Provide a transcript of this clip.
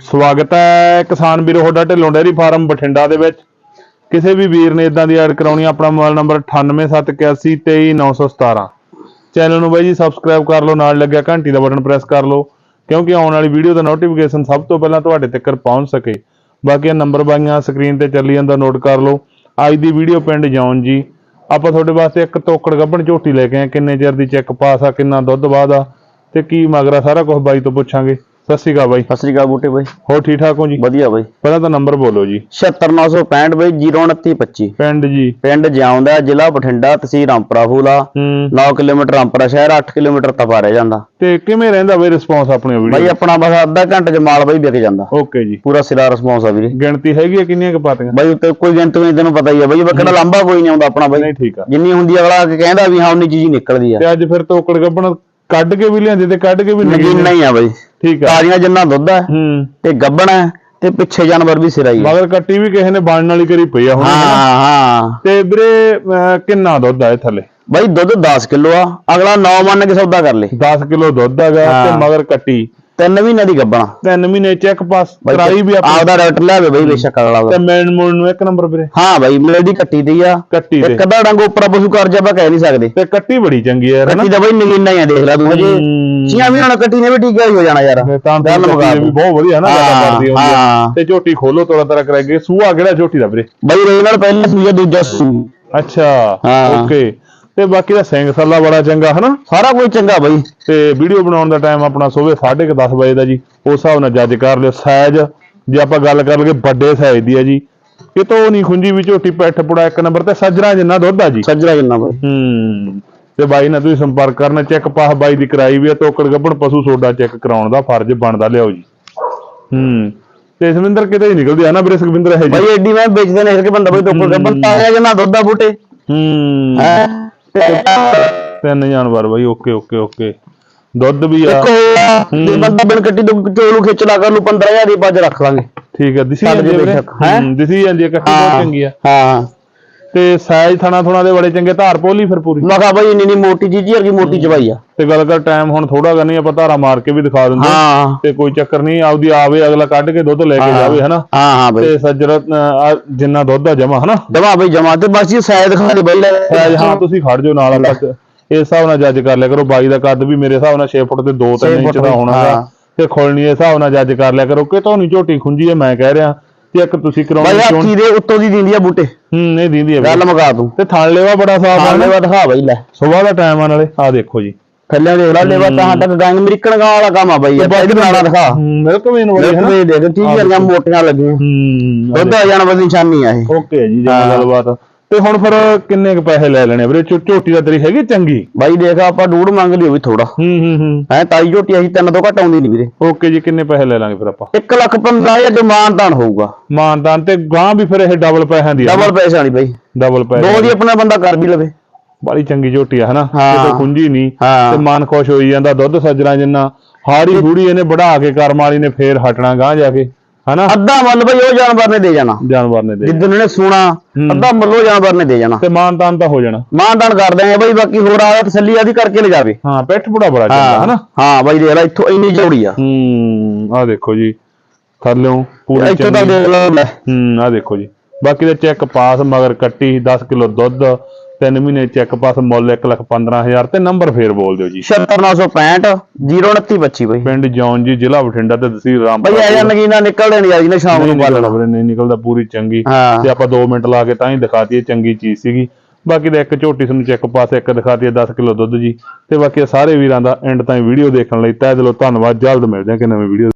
ਸਵਾਗਤ ਹੈ ਕਿਸਾਨ ਵੀਰੋ, ਤੁਹਾਡਾ ਢਿੱਲੋਂ ਡੇਅਰੀ ਫਾਰਮ ਬਠਿੰਡਾ ਦੇ ਵਿੱਚ। ਕਿਸੇ ਵੀ ਵੀਰ ਨੇ ਇਦਾਂ ਦੀ ਐਡ ਕਰਾਉਣੀ ਆਪਣਾ ਮੋਬਾਈਲ ਨੰਬਰ 9871823917 ਚੈਨਲ ਨੂੰ ਬਾਈ ਜੀ ਸਬਸਕ੍ਰਾਈਬ ਕਰ ਲਓ, ਨਾਲ ਲੱਗਿਆ ਘੰਟੀ ਦਾ ਬਟਨ ਪ੍ਰੈਸ ਕਰ ਲਓ, ਕਿਉਂਕਿ ਆਉਣ ਵਾਲੀ ਵੀਡੀਓ ਦਾ ਨੋਟੀਫਿਕੇਸ਼ਨ ਸਭ ਤੋਂ ਪਹਿਲਾਂ ਤੁਹਾਡੇ ਤੱਕ ਪਹੁੰਚ ਸਕੇ। ਬਾਕੀ ਨੰਬਰ ਬਾਈਆਂ ਸਕਰੀਨ ਤੇ ਚੱਲੀ ਜਾਂਦਾ ਨੋਟ ਕਰ ਲਓ। ਅੱਜ ਦੀ ਵੀਡੀਓ ਪਿੰਡ ਜਾਉਣ ਜੀ। ਆਪਾਂ ਤੁਹਾਡੇ ਵਾਸਤੇ ਇੱਕ ਤੋਕੜ ਗੱਭਣ ਝੋਟੀ ਲੈ ਕੇ ਆਏ, ਕਿੰਨੇ ਚਿਰ ਦੀ ਚੈੱਕ ਪਾਸ ਆ, ਕਿੰਨਾ ਦੁੱਧ ਬਾਅਦ ਆ ਤੇ ਕੀ ਮਗਰਾ ਸਾਰਾ ਕੁਝ ਬਾਈ ਤੋਂ ਪੁੱਛਾਂਗੇ। ਸਤਿ ਸ਼੍ਰੀ ਅਕਾਲ ਬਾਈ। ਸਤਿ ਸ੍ਰੀ ਅਕਾਲ ਬੂਟੇ ਬਾਈ। ਹੋਰ ਠੀਕ ਠਾਕ ਹੋ ਜੀ? ਵਧੀਆ ਬਾਈ। ਪਹਿਲਾਂ ਤਾਂ ਨੰਬਰ ਬੋਲੋ ਜੀ। 76965 ਬਾਈ 02925 ਪਿੰਡ ਜੀ। ਪਿੰਡ ਜਿਉਂਦਾ ਜ਼ਿਲ੍ਹਾ ਬਠਿੰਡਾ ਤਹਿਸੀਲ ਰਾਮਪੁਰਾ ਫੂਲਾ। ਹੂੰ। 9 ਕਿਲੋਮੀਟਰ ਰਾਮਪੁਰਾ ਸ਼ਹਿਰ 8 ਕਿਲੋਮੀਟਰ ਤਪਾ ਰਹਿ ਜਾਂਦਾ। ਤੇ ਕਿਵੇਂ ਰਹਿੰਦਾ ਬਈ ਰਿਸਪੌਂਸ ਆਪਣੀ ਬਾਈ ਵੀਡੀਓ ਆਪਣਾ ਬਸ ਅੱਧਾ ਘੰਟੇ ਚ ਮਾਲ ਬਾਈ ਵਿਕ ਜਾਂਦਾ। ਓਕੇ ਜੀ। ਪੂਰਾ ਸਿਰਾ ਰਿਸਪੌਂਸ ਆ ਵੀਰੇ। ਗਿਣਤੀ ਹੈਗੀ ਆ ਕਿੰਨੀਆਂ ਕੁ ਪਾਤੀਆਂ? ਬਾਈ ਉੱਤੇ ਕੋਈ ਗਿਣਤੀ ਨਹੀਂ ਤੈਨੂੰ ਪਤਾ ਹੀ ਆ ਬਾਈ। ਬੱਕੜਾ ਲੰਬਾ ਕੋਈ ਨਹੀਂ ਆਉਂਦਾ ਆਪਣਾ ਬਾਈ। ਨਹੀਂ ਠੀਕ ਆ। ਜਿੰਨੀ ਹੁੰਦੀ ਅਗਲਾ ਕਹਿੰਦਾ ਵੀ ਹਾਂ ਉਨੀ ਚੀਜ਼ ਨਿਕਲਦੀ ਆ। ਤੇ ਅੱਜ ਫਿਰ ਤੋਕੜ ਗੱਬਣ ਕੱਢ ਕੇ ਵੀ ਲਿਆਂਦੇ ਤੇ ਕੱਢ ਕੇ ਵੀ ਨਹੀਂ ਨਗੀਨਾ ਹੀ ਆ ਬਾਈ। ਠੀਕ ਆ। ਤਾਜ਼ੀਆਂ ਜਿੰਨਾ ਦੁੱਧ ਹੈ ਹੂੰ। ਤੇ ਗੱਬਣ ਹੈ ਤੇ ਪਿੱਛੇ ਜਾਨਵਰ ਵੀ ਸਿਰਾ ਹੀ ਮਗਰ ਕੱਟੀ ਵੀ ਕਿਸੇ ਨੇ ਬਣਨ ਵਾਲੀ ਕਰੀ ਪਈ ਆ ਹੁਣ। ਹਾਂ ਹਾਂ। ਤੇ ਵੀਰੇ ਕਿੰਨਾ ਦੁੱਧ ਆ ਇਹ ਥੱਲੇ? ਬਾਈ ਦੁੱਧ 10 ਕਿਲੋ ਆ। ਅਗਲਾ 9 ਮੰਨ ਕੇ ਸੌਦਾ ਕਰ ਲੇ। 10 ਕਿਲੋ ਦੁੱਧ ਹੈਗਾ ਤੇ। ਮਗਰ ਕੱਟੀ। ਤਿੰਨ ਮਹੀਨੇ ਦੀ ਗੱਬਣਾ ਤਿੰਨ ਮਹੀਨੇ ਚੈੱਕ ਪਾਸ ਕਰਾਈ ਵੀ ਆਪਾਂ ਆਪਦਾ ਡਾਕਟਰ ਲਿਆਵੇ ਬਈ ਬੇਸ਼ੱਕ ਅਗਲਾ ਤੇ ਉਹਦਾ। ਮੈਨ ਮੂਲ ਨੂੰ ਇੱਕ ਨੰਬਰ ਵੀਰੇ। ਹਾਂ ਬਾਈ ਮੇਰੇ ਦੀ ਕੱਟੀ ਦੀ ਆ। ਕੱਟੀ ਦੇ। ਇੱਕ ਅੱਧਾ ਡੰਗ ਉੱਪਰ ਪਸ਼ੂ ਕਰ ਜਾ ਆਪਾਂ ਕਹਿ ਨਹੀਂ ਸਕਦੇ। ਤੇ ਕੱਟੀ ਬੜੀ ਚੰਗੀ ਹਨਾ ਕੱਟੀ ਦਾ ਬਾਈ ਨਗੀਨਾ ਹੀ ਆ ਦੇਖ ਲੈ ਤੂੰ ਹਜੇ। ਛੀਆਂ ਮਹੀਨਿਆਂ ਨਾਲ ਕੱਟੀ ਨੇ ਵੀ ਟੀਕਾ ਹੀ ਹੋ ਜਾਣਾ ਯਾਰ। ਤੇ ਤਾਂ ਗੱਲ ਵੀ ਬਹੁਤ ਵਧੀਆ ਨਾ ਜ਼ਿਆਦਾ ਕਰਦੀ ਹੁੰਦੀ ਆ। ਹਾਂ। ਤੇ ਝੋਟੀ ਖੋਲੋ ਤੋੜਾ ਤਰਾ ਕਰਾਂਗੇ ਸੂਆ ਕਿਹੜਾ ਝੋਟੀ ਦਾ ਵੀਰੇ? ਬਾਈ ਰੇ ਨਾਲ ਪਹਿਲਾਂ ਸੂਆ ਦੂਜਾ ਸੂ। ਅੱਛਾ। ਓਕੇ। ਤੇ ਬਾਕੀ ਦਾ ਸਿੰਘ ਸੱਲਾ ਬੜਾ ਚੰਗਾ ਹਨਾ? ਸਾਰਾ ਕੁਝ ਚੰਗਾ ਬਾਈ। ਤੇ ਵੀਡੀਓ ਬਣਾਉਣ ਦਾ ਟਾਈਮ ਆਪਣਾ ਸਵੇਰ 10:30 ਵਜੇ ਦਾ ਜੀ। ਉਸ ਹਿਸਾਬ ਨਾਲ ਜੱਜ ਕਰ ਲਿਓ। ਸਾਈਜ਼ ਜੇ ਆਪਾਂ ਗੱਲ ਕਰ ਲਈਏ ਵੱਡੇ ਸਾਈਜ਼ ਦੀ ਆ ਜੀ। ਕਿਤੋਂ ਨਹੀਂ ਖੁੰਜੀ ਵੀ ਝੋਟੀ ਪੈਠ ਪੁੜਾ ਇੱਕ ਨੰਬਰ ਤੇ ਸੱਜਣਾ ਜਿੰਨਾ ਦੁੱਧ ਆ ਜੀ। ਸੱਜਰਾ ਜਿੰਨਾ ਬਾਈ? ਹੂੰ। ਤੇ ਬਾਈ ਨਾਲ ਤੁਸੀਂ ਸੰਪਰਕ ਕਰਨਾ ਚੈੱਕ ਪਾਸ ਬਾਈ ਦੀ ਕਰਾਈ ਵੀ ਆ ਤੋਕੜ ਗੱਭਣ ਪਸ਼ੂ ਸੋਡਾ ਚੈੱਕ ਕਰਾਉਣ ਦਾ ਫਰਜ਼ ਬਣਦਾ ਲਿਆਓ ਜੀ। ਹੂੰ। ਤੇ ਸੁਖਵਿੰਦਰ ਕਿਤੇ ਹੀ ਨਿਕਲਦੀ ਆ ਨਾ ਵੀਰੇ ਸੁਖਵਿੰਦਰ ਇਹ ਜੀ ਬਾਈ ਐਡੀ ਮੈਂ ਵੇਚਦੇ ਨੇ ਕਿ ਬੰਦਾ ਬਾਈ? ਟੋਕਰ ਗੱਬਣ ਤਾਇਆ ਜਿੰਨਾ ਦੁੱਧ ਆ ਬੂਟੇ। ਹੂੰ। ਹੈ? ਤਿੰਨ ਜਾਨਵਰ ਬਾਈ ਓਕੇ ਓਕੇ ਓਕੇ ਦੁੱਧ ਵੀ ਆ। ਇੱਕ ਜੇ ਬੰਦਾ ਬਿਨ ਕੱਟੀ ਤੋਂ ਚੋਲੂ ਖਿੱਚ ਲਾ ਕਰ ਲੂ 15000 ਦੀ ਪੱਜ ਰੱਖ ਲਾਂਗੇ। ਠੀਕ ਆ ਦਿਸੀ ਛੱਡ ਜਾਂਦੀ ਦੇ ਬੇਸ਼ੱਕ, ਹੈਂ? ਹੂੰ, ਦਿਸੀ ਜਾਂਦੀ ਆ ਕੱਟੀ ਬਹੁਤ ਚੰਗੀ ਆ। ਹਾਂ। ਤੇ ਸਾਈਜ਼ ਥਣਾ ਥਣਾ ਦੇ ਬੜੇ ਚੰਗੇ ਧਾਰ ਪੋਲੀ ਫਿਰ ਪੂਰੀ। ਮੈਂ ਕਿਹਾ ਬਾਈ ਇੰਨੀ ਨੀ ਮੋਟੀ ਚੀਜ਼ ਵਰਗੀ ਮੋਟੀ ਚਵਾਈ ਆ। ਤੇ ਗੱਲ ਕਰ ਟਾਈਮ ਹੁਣ ਥੋੜਾ ਗਾ ਨਹੀਂ ਆਪਾਂ ਧਾਰਾ ਮਾਰ ਕੇ ਵੀ ਦਿਖਾ ਦਿੰਦੇ। ਹਾਂ। ਤੇ ਕੋਈ ਚੱਕਰ ਨਹੀਂ ਆਪਦੀ ਆਵੇ ਅਗਲਾ ਕੱਢ ਕੇ ਦੁੱਧ ਲੈ ਕੇ ਜਾਵੇ ਹਨਾ? ਹਾਂ ਹਾਂ ਬਾਈ। ਤੇ ਸੱਜਰ ਜਿੰਨਾ ਦੁੱਧ ਆ ਜਮਾ ਹਨਾ? ਦਵਾ ਬਾਈ ਜਮਾ ਤੇ ਬਸ ਜੀ ਸਾਇਦ ਦਿਖਾ ਦੇ ਬਾਈ। ਲੈ ਸਾਈਜ਼ ਹਾਂ ਤੁਸੀਂ ਖੜ ਜਾਓ ਨਾਲ ਆਪਾਂ ਇਸ ਹਿਸਾਬ ਨਾਲ ਜੱਜ ਕਰ ਲਿਆ ਕਰੋ ਬਾਈ ਦਾ ਕੱਦ ਵੀ ਮੇਰੇ ਹਿਸਾਬ ਨਾਲ 6 ਫੁੱਟ ਤੇ 2 ਛੇ 3 ਇੰਚ ਦਾ ਹੋਣਾ ਹਾਂ। ਤੇ ਖੋਲਣੀ ਦੇ ਹਿਸਾਬ ਨਾਲ ਜੱਜ ਕਰ ਲਿਆ ਕਰੋ ਕਿਤੋਂ ਨਹੀਂ ਝੋਟੀ ਖੁੰਜੀ ਹੈ ਮੈਂ ਕਹਿ ਰਿਹਾ। ਤੇ ਇੱਕ ਤੁਸੀਂ ਬਾਈ ਕਰਾਉਣੀ ਕਿਉਂ ਹੱਥੀ ਦੇ ਉੱਤੋਂ ਦੀ ਦਿੰਦੀ ਆ ਬੂਟੇ। ਹੂੰ ਨਹੀਂ ਦਿੰਦੀ ਹੈ ਗੱਲ ਮੁਕਾ ਤੂੰ। ਤੇ ਥਣ ਲੈਵਾ ਬੜਾ ਸਾਫ਼ ਆ ਹਾਂ ਲੈਵਾ ਦਿਖਾ ਬਾਈ ਲੈ। ਸਵੇਰ ਦਾ ਟਾਈਮ ਆ ਨਾਲੇ ਆ ਦੇਖੋ ਜੀ। ਥੱਲੇ ਦੇਖ ਲੈ ਲੈਵਾ ਤਾਂ ਤੱਕ ਗੰਗ ਅਮਰੀਕਨ ਗਾਂ ਵਾਲਾ ਕੰਮ ਆ ਬਾਈ ਇਹ ਬਾਈ ਬਣਾਣਾ ਦਿਖਾ। ਮਿਲਕ ਵੇਨ ਵਾਲੀ ਹੈ ਨਾ ਵੇ ਦੇਖ ਠੀਕ ਵਰਗੀਆਂ ਮੋਟੀਆਂ ਲੱਗੀਆਂ। ਹੂੰ ਦੁੱਧ ਆ ਜਾਣ ਬਸ ਨਿਸ਼ਾਨੀ ਆ ਇਹ। ਓਕੇ ਜੀ ਜੀ ਹਾਂ। ਗੱਲਬਾਤ ਤੇ ਹੁਣ ਫਿਰ ਕਿੰਨੇ ਕੁ ਪੈਸੇ ਲੈ ਲੈਣੇ ਵੀਰੇ? ਝੋ- ਝੋਟੀ ਦਾ ਤੇਰੀ ਹੈਗੀ ਚੰਗੀ। ਬਾਈ ਦੇਖ ਆਪਾਂ ਡੂੜ ਮੰਗ ਲਿਓ ਵੀ ਥੋੜਾ ਹੂੰ ਹੂੰ ਹੂੰ। ਐ ਤਾਈ ਝੋਟੀ ਅਸੀਂ ਤਿੰਨ ਤੋਂ ਘੱਟ ਆਉਂਦੀ ਨਹੀਂ ਵੀਰੇ। ਓਕੇ ਜੀ ਕਿੰਨੇ ਪੈਸੇ ਲੈ ਲਾਂਗੇ ਫਿਰ ਆਪਾਂ? 1 ਲੱਖ 15000 ਦੇ ਮਾਨਦਾਨ ਹੋਊਗਾ। ਮਾਨਦਾਨ ਤੇ ਗਾਂ ਵੀ ਫਿਰ ਇਹ ਡਬਲ ਪੈਸਿਆਂ ਦੀ ਡਬਲ ਪੈਸੇ ਵਾਲੀ ਬਾਈ। ਡਬਲ ਦੋ ਪੈਸੇ ਦੀ ਆਪਣਾ ਬੰਦਾ ਕਰ ਵੀ ਲਵੇ। ਬੜੀ ਚੰਗੀ ਝੋਟੀ ਆ ਹਨਾ? ਹਾਂ। ਕਿਤੇ ਖੁੰਝੀ ਨਹੀਂ ਹਾਂ। ਤੇ ਮਨ ਖੁਸ਼ ਹੋਈ ਜਾਂਦਾ ਦੁੱਧ ਸੱਜਣਾ ਜਿੰਨਾ। ਹਾੜੀ ਹੂੜੀ ਇਹਨੇ ਵਧਾ ਕੇ ਕਰਮ ਵਾਲੀ ਨੇ ਫੇਰ ਹਟਣਾ ਗਾਂ ਜਾ ਕੇ। ਹਨਾ? ਅੱਧਾ ਮੁੱਲ ਬਈ ਉਹ ਜਾਨਵਰ ਨੇ ਦੇ ਜਾਣਾ। ਜਾਨਵਰ ਨੇ ਦੇ ਜਿੱਦਣ ਇਹਨੇ ਸੁਣਾ ਅੱਧਾ ਮੁੱਲ ਉਹ ਜਾਨਵਰ ਨੇ ਦੇ ਜਾਣਾ। ਤੇ ਮਾਨਦਾਨ ਤਾਂ ਹੋ ਜਾਣਾ। ਮਾਨਦਾਨ ਕਰ ਦਿਆਂਗੇ ਬਈ ਬਾਕੀ ਹੋਰ ਆ ਤਸੱਲੀ ਆਦੀ ਕਰਕੇ ਲੈ ਜਾਵੇ। ਹਾਂ ਪਿੱਠ ਬੁੜਾ ਬੜਾ ਚੰਗਾ ਹਨਾ? ਹਾਂ ਬਾਈ ਦੇਖ ਲੈ ਇੱਥੋਂ ਇੰਨੀ ਜੋੜੀ ਆ। ਹੂੰ ਆ ਦੇਖੋ ਜੀ ਥੱਲਿਓਂ ਪੂਰੀ ਇੱਥੋਂ ਚੰਗੀ। ਦੇਖ ਲੈ ਲੈ ਹੂੰ ਆ ਦੇਖੋ ਜੀ। ਬਾਕੀ ਦੇ ਚੈੱਕ ਪਾਸ ਮਗਰ ਕੱਟੀ 10 ਕਿਲੋ ਦੁੱਧ 3 ਮਹੀਨੇ ਚੈੱਕ ਪਾਸ ਮੁੱਲ 115000 ਤੇ ਨੰਬਰ ਫੇਰ ਬੋਲ ਦਿਓ ਜੀ। 76965 02925 ਬਈ। ਪਿੰਡ ਜੌਨ ਜੀ ਜ਼ਿਲ੍ਹਾ ਬਠਿੰਡਾ ਤੇ ਤਹਿਸੀਲ ਬਈ ਰਾਮਪੁਰ ਆ ਜਾਂ ਨਗੀਨਾ ਨਿਕਲਦੇ ਨਹੀਂ ਯਾਰ ਜਿਹਨੇ ਸ਼ਾਮ ਨੂੰ ਵੀਰੇ, ਨਹੀਂ ਨਿਕਲਦਾ ਪੂਰੀ ਚੰਗੀ। ਤੇ ਆਪਾਂ 2 ਮਿੰਟ ਲਾ ਕੇ ਤਾਂ ਹੀ ਦਿਖਾਤੀ ਚੰਗੀ ਚੀਜ਼ ਸੀਗੀ। ਬਾਕੀ ਦਾ ਇੱਕ ਝੋਟੀ ਤੁਹਾਨੂੰ ਚੈੱਕ ਪਾਸ ਇੱਕ ਦਿਖਾਤੀ ਹੈ 10 ਕਿਲੋ ਦੁੱਧ ਜੀ। ਤੇ ਬਾਕੀ ਸਾਰੇ ਵੀਰਾਂ ਦਾ ਐਂਡ ਤਾਈਂ ਵੀਡੀਓ ਦੇਖਣ ਲਈ ਤਹਿ ਦਿਲੋਂ ਧੰਨਵਾਦ। ਜਲਦ ਮਿਲਦੇ ਹਾਂ ਕਿ ਨਵੀਂ ਵੀਡੀਓ